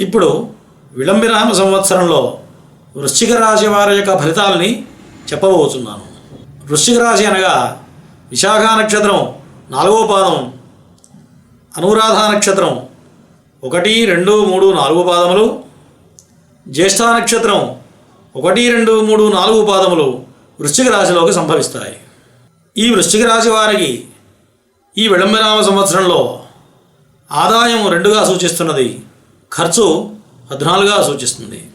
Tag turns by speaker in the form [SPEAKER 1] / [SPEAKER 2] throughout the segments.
[SPEAKER 1] ఇప్పుడు విళంబినామ సంవత్సరంలో వృశ్చిక రాశి వారి యొక్క ఫలితాలని చెప్పబోతున్నాను. వృశ్చిక రాశి అనగా విశాఖ నక్షత్రం నాలుగో పాదం అనురాధ నక్షత్రం ఒకటి రెండు మూడు నాలుగు పాదములు జ్యేష్ఠ నక్షత్రం ఒకటి రెండు మూడు నాలుగు పాదములు వృశ్చిక రాశిలోకి సంభవిస్తాయి. ఈ వృశ్చిక రాశి వారికి ఈ విళంబనామ సంవత్సరంలో ఆదాయం రెండుగా సూచిస్తున్నది. ఖర్చు పద్నాలుగుగా సూచిస్తుంది.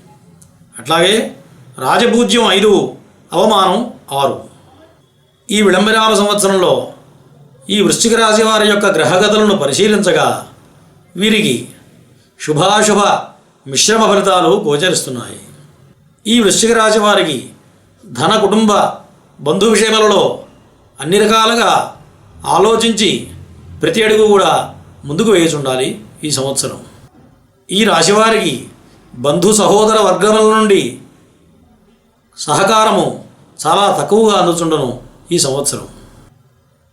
[SPEAKER 1] అట్లాగే రాజపూజ్యం ఐదు అవమానం ఆరు. ఈ విళంబనామ సంవత్సరంలో ఈ వృశ్చిక రాశి వారి యొక్క గ్రహగతులను పరిశీలించగా వీరికి శుభాశుభ మిశ్రమ ఫలితాలు గోచరిస్తున్నాయి. ఈ వృశ్చిక రాశి వారికి ధన కుటుంబ బంధు విషయములలో అన్ని రకాలుగా ఆలోచించి ప్రతి అడుగు కూడా ముందుకు వేసి ఈ సంవత్సరం. ఈ రాశివారికి బంధు సహోదర వర్గముల నుండి సహకారము చాలా తక్కువగా అందుతుండను ఈ సంవత్సరం.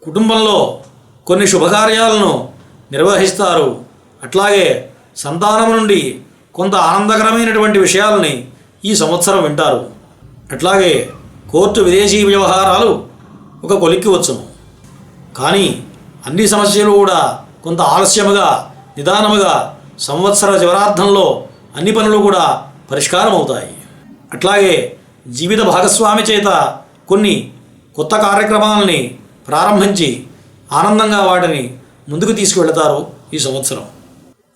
[SPEAKER 1] కుటుంబంలో కొన్ని శుభకార్యాలను నిర్వహిస్తారు. అట్లాగే సంతానం నుండి కొంత ఆనందకరమైనటువంటి విషయాలని ఈ సంవత్సరం వింటారు. అట్లాగే కోర్టు విదేశీ వ్యవహారాలు ఒక కొలిక్కి వచ్చును. కానీ అన్ని సమస్యలు కూడా కొంత ఆలస్యముగా నిదానముగా సంవత్సర చివరార్థంలో అన్ని పనులు కూడా పరిష్కారం అవుతాయి అట్లాగే జీవిత భాగస్వామి చేత కొన్ని కొత్త కార్యక్రమాలని ప్రారంభించి ఆనందంగా వాటిని ముందుకు తీసుకువెళతారు ఈ సంవత్సరం.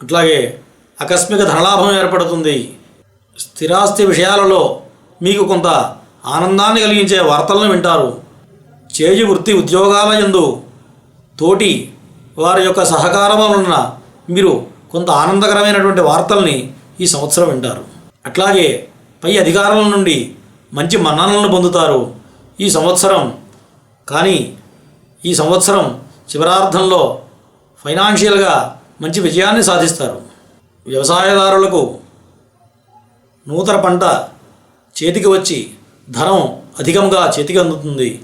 [SPEAKER 1] అట్లాగే ఆకస్మిక ధనలాభం ఏర్పడుతుంది. స్థిరాస్తి విషయాలలో మీకు కొంత ఆనందాన్ని కలిగించే వార్తలను వింటారు. చేయి వృత్తి ఉద్యోగాల యందు తోటి వారి యొక్క సహకారం వలన మీరు కొంత ఆనందకరమైనటువంటి వార్తల్ని ఈ సంవత్సరం వింటారు. అట్లాగే పై అధికారుల నుండి మంచి మన్ననలను పొందుతారు ఈ సంవత్సరం. కానీ ఈ సంవత్సరం చివరార్థంలో ఫైనాన్షియల్గా మంచి విజయాన్ని సాధిస్తారు. వ్యవసాయదారులకు నూతన పంట చేతికి వచ్చి ధనం అధికంగా చేతికి అందుతుంది.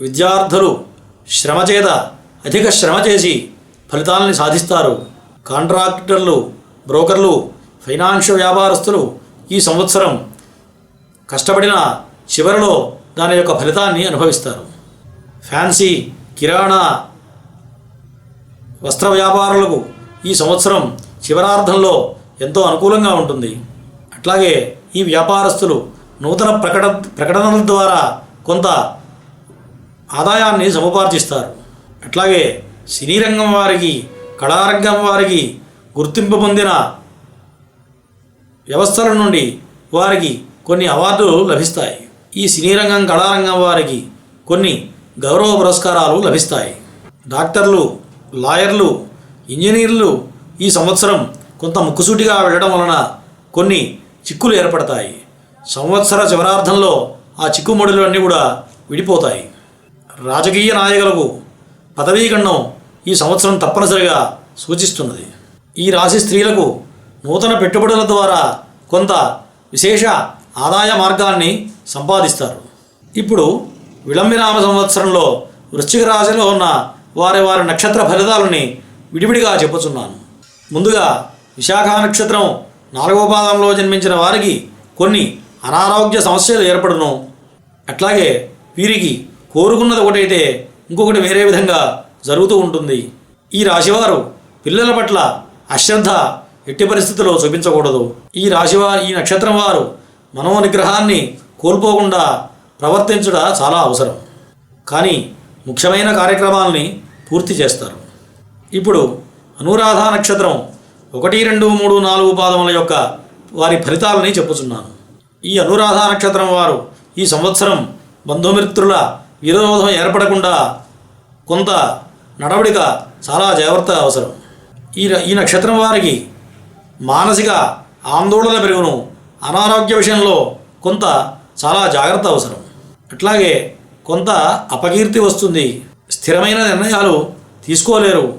[SPEAKER 1] విద్యార్థులు శ్రమ చేత అధిక శ్రమ చేసి ఫలితాలని సాధిస్తారు. కాంట్రాక్టర్లు బ్రోకర్లు ఫైనాన్షియల్ వ్యాపారస్తులు ఈ సంవత్సరం కష్టపడిన చివరిలో దాని యొక్క ఫలితాన్ని అనుభవిస్తారు. ఫ్యాన్సీ కిరాణా వస్త్ర వ్యాపారులకు ఈ సంవత్సరం చివరార్థంలో ఎంతో అనుకూలంగా ఉంటుంది. అట్లాగే ఈ వ్యాపారస్తులు నూతన ప్రకట ప్రకటనల ద్వారా కొంత ఆదాయాన్ని సముపార్జిస్తారు. అట్లాగే సినీ రంగం వారికి కళారంగం వారికి గుర్తింపు పొందిన వ్యవస్థల నుండి వారికి కొన్ని అవార్డులు లభిస్తాయి. ఈ సినీ రంగం కళారంగం వారికి కొన్ని గౌరవ పురస్కారాలు లభిస్తాయి. డాక్టర్లు లాయర్లు ఇంజనీర్లు ఈ సంవత్సరం కొంత ముక్కుసూటిగా వెళ్ళడం వలన కొన్ని చిక్కులు ఏర్పడతాయి. సంవత్సర చివరార్థంలో ఆ చిక్కుముడులు అన్నీ కూడా విడిపోతాయి. రాజకీయ నాయకులకు పదవీగండం ఈ సంవత్సరం తప్పనిసరిగా సూచిస్తున్నది. ఈ రాశి స్త్రీలకు నూతన పెట్టుబడుల ద్వారా కొంత విశేష ఆదాయ మార్గాన్ని సంపాదిస్తారు. ఇప్పుడు విళంబినామ సంవత్సరంలో వృశ్చిక రాశిలో ఉన్న వారి వారి నక్షత్ర ఫలితాలని విడివిడిగా చెప్పుచున్నాను. ముందుగా విశాఖ నక్షత్రం నాలుగవ పాదంలో జన్మించిన వారికి కొన్ని అనారోగ్య సమస్యలు ఏర్పడును. అట్లాగే వీరికి కోరుకున్నది ఒకటైతే ఇంకొకటి వేరే విధంగా జరుగుతూ ఉంటుంది. ఈ రాశివారు పిల్లల పట్ల అశ్రద్ధ ఎట్టి పరిస్థితుల్లో చూపించకూడదు. ఈ రాశివారు ఈ నక్షత్రం వారు మనోనిగ్రహాన్ని కోల్పోకుండా ప్రవర్తించుట చాలా అవసరం. కానీ ముఖ్యమైన కార్యక్రమాల్ని పూర్తి చేస్తారు. ఇప్పుడు అనురాధ నక్షత్రం ఒకటి రెండు మూడు నాలుగు పాదముల యొక్క వారి ఫలితాలని చెప్పుచున్నాను. ఈ అనురాధ నక్షత్రం వారు ఈ సంవత్సరం బంధుమిత్రుల విరోధం ఏర్పడకుండా కొంత నడవడిక చాలా జాగ్రత్త అవసరం. ఈ ఈ నక్షత్రం వారికి మానసిక ఆందోళన పెరుగును అనారోగ్య విషయంలో కొంత చాలా జాగ్రత్త అవసరం. అట్లాగే కొంత అపకీర్తి వస్తుంది. స్థిరమైన నిర్ణయాలు తీసుకోలేరు.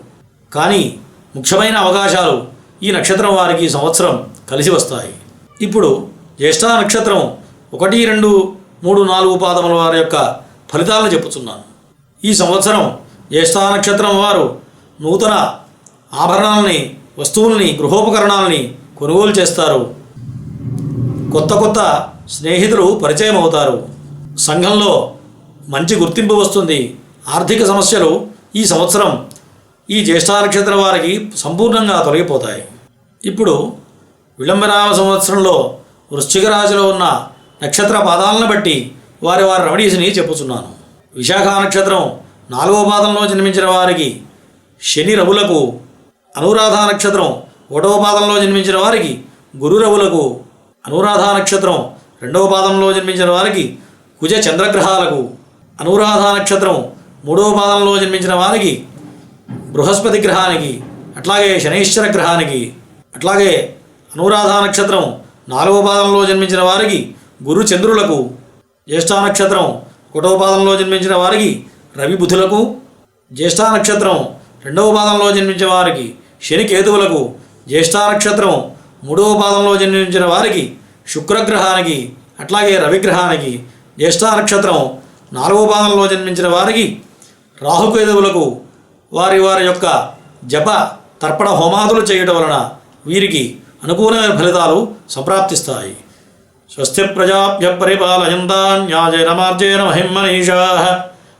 [SPEAKER 1] కానీ ముఖ్యమైన అవకాశాలు ఈ నక్షత్రం వారికి సంవత్సరం కలిసి వస్తాయి. ఇప్పుడు జ్యేష్ఠ నక్షత్రం ఒకటి రెండు మూడు నాలుగు పాదముల వారి యొక్క ఫలితాలను చెప్పుతున్నాను ఈ సంవత్సరం జ్యేష్ఠా నక్షత్రం వారు నూతన ఆభరణాలని వస్తువుల్ని గృహోపకరణాలని కొనుగోలు చేస్తారు. కొత్త కొత్త స్నేహితులు పరిచయం అవుతారు సంఘంలో మంచి గుర్తింపు వస్తుంది. ఆర్థిక సమస్యలు ఈ సంవత్సరం ఈ జ్యేష్ఠ నక్షత్రం వారికి సంపూర్ణంగా తొలగిపోతాయి. ఇప్పుడు విళంబనామ సంవత్సరంలో వృశ్చిక రాశిలో ఉన్న నక్షత్ర పాదాలను బట్టి వారి వారి రెమెడీస్ని చెప్పుచున్నాను. విశాఖ నక్షత్రం నాలుగో పాదంలో జన్మించిన వారికి శని రవులకు అనురాధ నక్షత్రం. ఒకటవ పాదంలో జన్మించిన వారికి గురు రవులకు అనురాధ నక్షత్రం. రెండవ పాదంలో జన్మించిన వారికి కుజ చంద్రగ్రహాలకు అనురాధ నక్షత్రం. మూడవ పాదంలో జన్మించిన వారికి బృహస్పతి గ్రహానికి అట్లాగే శనైశ్వర గ్రహానికి అట్లాగే అనురాధ నక్షత్రం. నాలుగవ పాదంలో జన్మించిన వారికి గురు చంద్రులకు జ్యేష్ఠ నక్షత్రం. ఒకటవ పాదంలో జన్మించిన వారికి రవి బుధులకు నక్షత్రం రెండవ పాదంలో జన్మించిన వారికి శని కేతువులకు జ్యేష్ఠా నక్షత్రం మూడవ పాదంలో జన్మించిన వారికి శుక్రగ్రహానికి అట్లాగే రవిగ్రహానికి జ్యేష్ఠా నక్షత్రం నాలుగవ పాదంలో జన్మించిన వారికి రాహుకేతువులకు వారి వారి యొక్క జప తర్పణ హోమాదులు చేయడం వలన వీరికి అనుకూలమైన ఫలితాలు సంప్రాప్తిస్తాయి. స్వస్తి ప్రజాభ్య పరిపాలయంతాన్ న్యాయేన మార్జేన మహిమనీషా